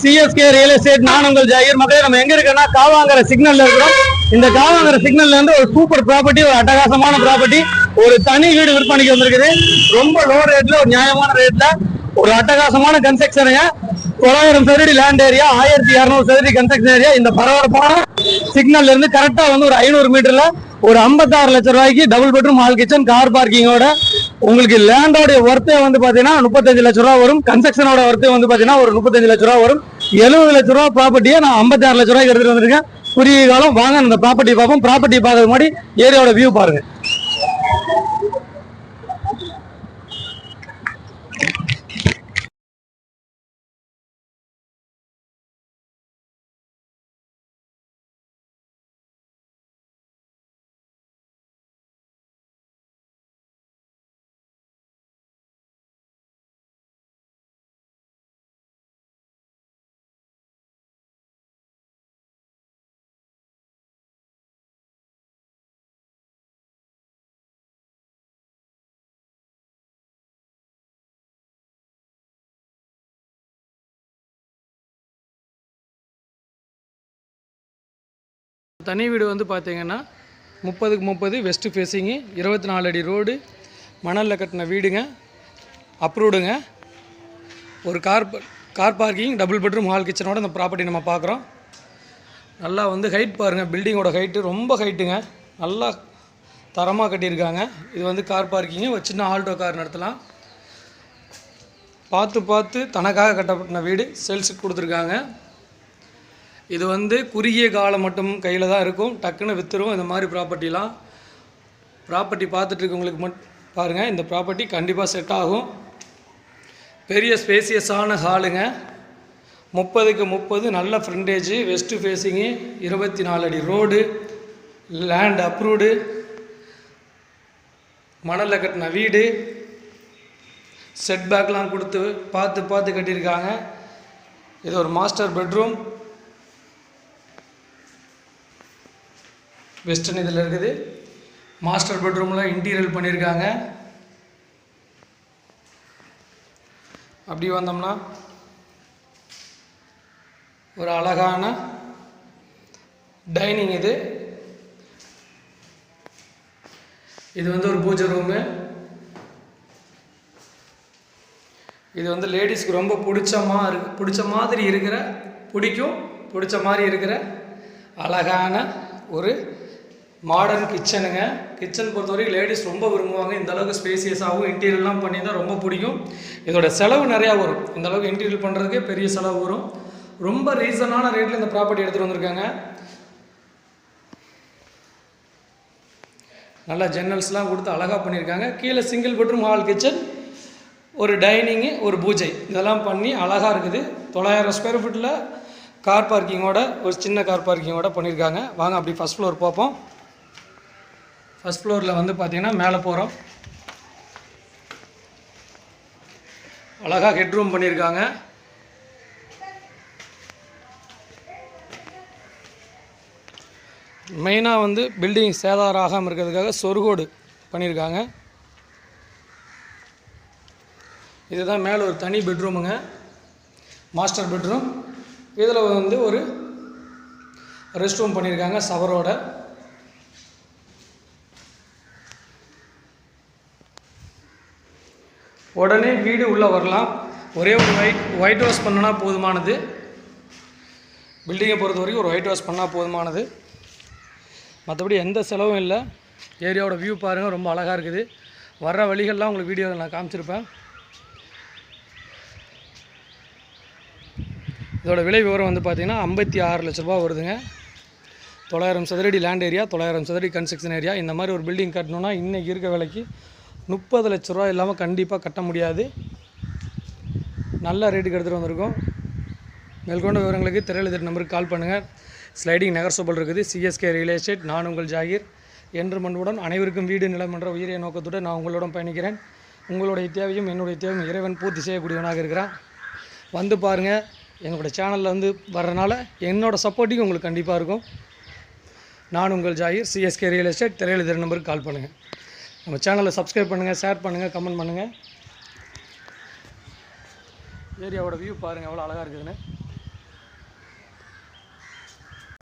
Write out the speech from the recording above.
CSK real estate நான் உங்கள் ஜாகிர். மக்களே நம்ம எங்க இருக்கோம்னா காவாங்கிற சிக்னல்ல இருக்கிறோம். இந்த காவாங்கிற சிக்னல்ல இருந்து ஒரு சூப்பர் ப்ராப்பர்ட்டி ஒரு அட்டகாசமான ப்ராப்பர்ட்டி ஒரு தனி வீடு விற்பனைக்கு வந்திருக்குது. ரொம்ப லோ ரேட்ல ஒரு நியாயமான ரேட்ல ஒரு அட்டகாசமான கன்ஸ்ட்ரக்ஷன் தொள்ளாயிரம் சதுரடி லேண்ட் ஏரியா ஆயிரத்தி இரநூறு சதுரடி கன்ஸ்ட்ரக்ஷன் ஏரியா இந்த பரபரப்பான சிக்னல்ல இருந்து கரெக்டா வந்து ஒரு ஐநூறு மீட்டர்ல ஒரு 56 லட்சம் ரூபாய்க்கு double bedroom hall kitchen car பார்க்கிங்கோட உங்களுக்கு லேண்டோட ஒர்த்தே வந்து பாத்தீங்கன்னா முப்பத்தஞ்சு லட்ச ரூபா வரும். கன்ஸ்ட்ரக்ஷனோட ஒர்த்தே வந்து பாத்தீங்கன்னா ஒரு முப்பத்தஞ்சு லட்ச ரூபா வரும். எழுபது லட்ச ரூபா ப்ராப்பர்ட்டியை நான் 56 லட்ச ரூபாய்க்கு எடுத்துட்டு வந்திருக்கேன். குறுகிய காலம் வாங்க அந்த ப்ராப்பர்ட்டி பார்ப்போம். ப்ராப்பர்ட்டி பார்க்கறது முன்னாடி ஏரியாவோட வியூ பாருங்க. தனி வீடு வந்து பார்த்தீங்கன்னா முப்பதுக்கு முப்பது வெஸ்ட் ஃபேஸிங்கு இருபத்தி நாலு அடி ரோடு மணலில் கட்டின வீடுங்க. அப்ரூவ்டுங்க ஒரு car car parking double bedroom hall கிச்சனோட இந்த ப்ராப்பர்ட்டி நம்ம பார்க்குறோம். நல்லா வந்து ஹைட் பாருங்கள் பில்டிங்கோட ஹைட்டு ரொம்ப ஹைட்டுங்க நல்லா தரமாக கட்டியிருக்காங்க. இது வந்து கார் பார்க்கிங்கு ஒரு சின்ன ஆல்டோ கார் நடத்தலாம். பார்த்து பார்த்து தனக்காக கட்டப்பட்ட வீடு. சேல்ஸுக்கு கொடுத்துருக்காங்க. இது வந்து குறுகிய காலம் மட்டும் கையில் தான் இருக்கும். டக்குன்னு விற்றுரும் இந்த மாதிரி ப்ராப்பர்ட்டிலாம். ப்ராப்பர்ட்டி பார்த்துட்டு இருக்கவங்களுக்கு மட் பாருங்கள் இந்த ப்ராப்பர்ட்டி கண்டிப்பாக செட் ஆகும். பெரிய ஸ்பேசியஸான ஹாலுங்க முப்பதுக்கு முப்பது. நல்ல ஃப்ரண்டேஜு வெஸ்ட்டு ஃபேஸிங்கு இருபத்தி நாலு அடி ரோடு லேண்ட் அப்ரூவ்டு மணலில் கட்டின வீடு. செட் பேக்லாம் கொடுத்து பார்த்து பார்த்து கட்டியிருக்காங்க. இது ஒரு மாஸ்டர் பெட்ரூம் வெஸ்டர்ன் இதில் இருக்குது. மாஸ்டர் பெட்ரூமில் இன்டீரியர் பண்ணியிருக்காங்க அப்படி வந்தோம்னா ஒரு அழகான டைனிங் இது. இது வந்து ஒரு பூஜை ரூமு இது வந்து லேடிஸ்க்கு ரொம்ப பிடிச்சமா இருக்கு பிடிச்ச மாதிரி இருக்கிற பிடிக்கும் பிடிச்ச மாதிரி இருக்கிற அழகான ஒரு மாடர்ன் கிச்சனுங்க கிச்சன் பொறுத்தவரைக்கும் லேடிஸ் ரொம்ப விரும்புவாங்க. இந்த அளவுக்கு ஸ்பேசியஸாகவும் இன்டீரியர்லாம் பண்ணி தான் ரொம்ப பிடிக்கும். இதோட செலவு நிறையா வரும். இந்த அளவுக்கு இன்டீரியர் பண்ணுறதுக்கே பெரிய செலவு வரும். ரொம்ப ரீசனான ரேட்டில் இந்த ப்ராப்பர்ட்டி எடுத்துகிட்டு வந்திருக்காங்க. நல்லா ஜன்னல்ஸ்லாம் கொடுத்து அழகாக பண்ணியிருக்காங்க. கீழே சிங்கிள் பெட்ரூம் ஹால் கிச்சன் ஒரு டைனிங்கு ஒரு பூஜை. இதெல்லாம் பண்ணி அழகாக இருக்குது. தொள்ளாயிரம் ஸ்கொயர் ஃபீட்டில் கார் பார்க்கிங்கோட ஒரு சின்ன கார் பார்க்கிங்கோட பண்ணியிருக்காங்க. வாங்க அப்படி ஃபஸ்ட் ஃப்ளோர் பார்ப்போம் ஃபஸ்ட் ஃப்ளோரில் வந்து பார்த்தீங்கன்னா மேலே போகிறோம் அழகாக ஹெட்ரூம் பண்ணியிருக்காங்க மெயினாக வந்து பில்டிங் சேதாரம் ஆகாமல் இருக்கிறதுக்காக சொருகோடு பண்ணியிருக்காங்க இதுதான் மேலே ஒரு தனி பெட்ரூமுங்க மாஸ்டர் பெட்ரூம் இதில் வந்து ஒரு ரெஸ்ட் ரூம் பண்ணியிருக்காங்க சவரோட. உடனே வீடு உள்ளே வரலாம். ஒரே ஒரு ஒயிட் ஒயிட் வாஷ் பண்ணனா போதுமானது. பில்டிங்கை பொறுத்த வரைக்கும் ஒரு ஒயிட் வாஷ் பண்ணால் போதுமானது. மற்றபடி எந்த செலவும் இல்லை. ஏரியாவோட வியூ பாருங்கள் ரொம்ப அழகாக இருக்குது. வர்ற வழிகள்லாம் உங்களுக்கு வீடியோவில் நான் காமிச்சிருப்பேன். இதோட விலை விவரம் வந்து பார்த்திங்கன்னா ஐம்பத்தி ஆறு லட்ச ரூபா வருதுங்க. தொள்ளாயிரம் சதுரடி லேண்ட் ஏரியா தொள்ளாயிரம் சதுரடி கன்ஸ்ட்ரக்ஷன் ஏரியா இந்த மாதிரி ஒரு பில்டிங் கட்டணுன்னா இன்றைக்கி இருக்க விலைக்கு முப்பது லட்ச ரூபா இல்லாமல் கண்டிப்பாக கட்ட முடியாது. நல்ல ரேட்டுக்கு எடுத்துகிட்டு வந்திருக்கோம். மேற்கொண்ட விவரங்களுக்கு திரையில நம்பருக்கு கால் பண்ணுங்கள் ஸ்லைடிங் நகர்சோபல் இருக்குது. சிஎஸ்கே ரியல் எஸ்டேட் நான் உங்கள் ஜாகிர். என்று மண்புடன் அனைவருக்கும் வீடு நிலம் என்ற உயரிய நோக்கத்துடன் நான் உங்களுடன் பயணிக்கிறேன். உங்களுடைய தேவையும் என்னுடைய தேவையும் இறைவன் பூர்த்தி செய்யக்கூடியவனாக இருக்கிறான். வந்து பாருங்கள் எங்களுடைய சேனலில் வந்து வர்றதுனால என்னோட சப்போர்ட்டிங் உங்களுக்கு கண்டிப்பாக இருக்கும். நான் உங்கள் ஜாகிர். சிஎஸ்கே ரியல் எஸ்டேட் திரையில நம்பருக்கு கால் பண்ணுங்கள் நம்ம சேனலை சப்ஸ்கிரைப் பண்ணுங்கள் ஷேர் பண்ணுங்கள் கமெண்ட் பண்ணுங்கள் ஏரியாவோட வியூ பாருங்கள் எவ்வளோ அழகாக இருக்குதுன்னு.